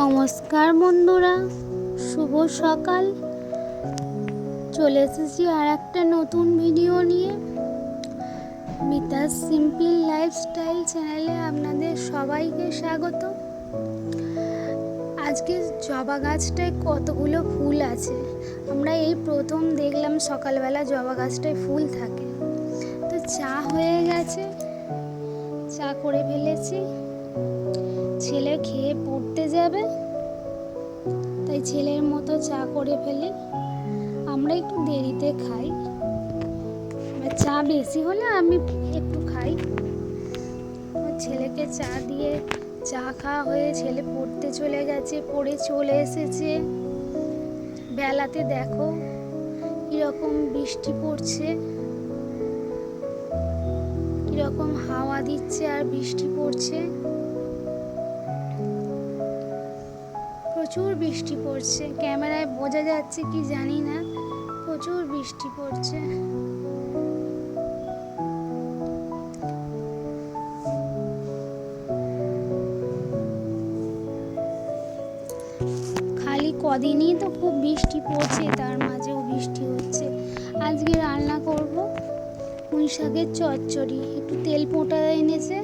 নমস্কার বন্ধুরা, শুভ সকাল। চলে এসেছি আর একটা নতুন ভিডিও নিয়ে। মিতাস সিম্পল লাইফস্টাইল চ্যানেলে আপনাদের সবাইকে স্বাগত। আজকে জবা গাছটায় কতগুলো ফুল আছে? আমরা এই প্রথম দেখলাম সকালবেলা জবা গাছটায় ফুল থাকে। তো চা হয়ে গেছে, চা করে ফেলেছি। ছেলে খেয়ে পড়তে যাবে? তাই ছেলের মতো চা করে ফেলি। আমরা একটু দেরিতে খাই। চা বেশি হলে আমি একটু খাই। ছেলেকে চা দিয়ে চা খাওয়া হয়ে ছেলে পড়তে চলে গেছে, পড়ে চলে এসেছে। বেলাতে দেখো কীরকম বৃষ্টি পড়ছে। কীরকম হাওয়া দিচ্ছে আর বৃষ্টি পড়ছে। প্রচুর বৃষ্টি পড়ছে। ক্যামেরায় বোঝা যাচ্ছে কি জানি না। প্রচুর বৃষ্টি পড়ছে। খালি কদিনই তো খুব বৃষ্টি পড়ছে, তার মাঝেও বৃষ্টি হচ্ছে। আজকে রান্না করব পুঁই শাকের চচ্চড়ি। একটু তেল পোঁটা এনেছে।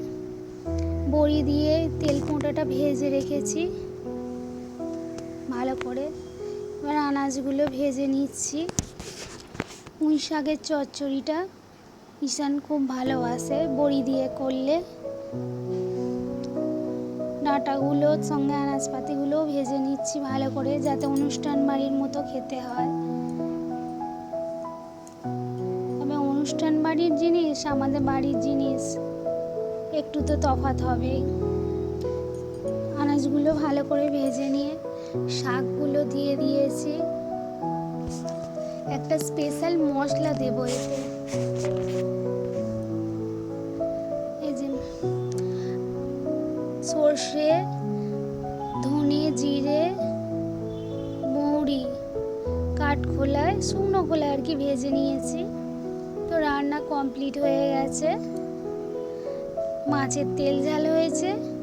বড়ি দিয়ে তেল পোঁটাটা ভেজে রেখেছি। করে এবার আনাজগুলো ভেজে নিচ্ছি। পুঁই শাকের চচ্চড়িটা ঈশান খুব ভালোবাসে, বড়ি দিয়ে করলে। ডাঁটাগুলোর সঙ্গে আনাজপাতিগুলোও ভেজে নিচ্ছি ভালো করে, যাতে অনুষ্ঠান বাড়ির মতো খেতে হয়। তবে অনুষ্ঠান বাড়ির জিনিস, আমাদের বাড়ির জিনিস, একটু তো তফাৎ হবেই। আনাজগুলো ভালো করে ভেজে নিয়ে শাকগুলো দিয়ে দিয়েছি। একটা স্পেশাল মশলা দেবো এতে। এই যে সর্ষে, ধনে জিরে, মৌরি, কাঠখোলায়, শুকনো খোলায় আর কি ভেজে নিয়েছি। তো রান্না কমপ্লিট হয়ে গেছে। মাছের তেল ঝাল হয়েছে।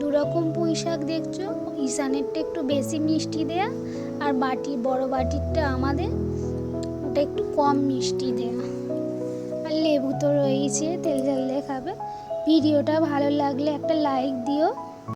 দু রকম পুঁই শাক দেখছ? ঈশানেরটা একটু বেশি মিষ্টি দেয়া, আর বাটি, বড় বাটিরটা আমাদের, ওটা একটু কম মিষ্টি দেয়া। আর লেবু তো রয়েছে তেল ঝাল দেখাবে খাবে। ভিডিওটা ভালো লাগলে একটা লাইক দিও।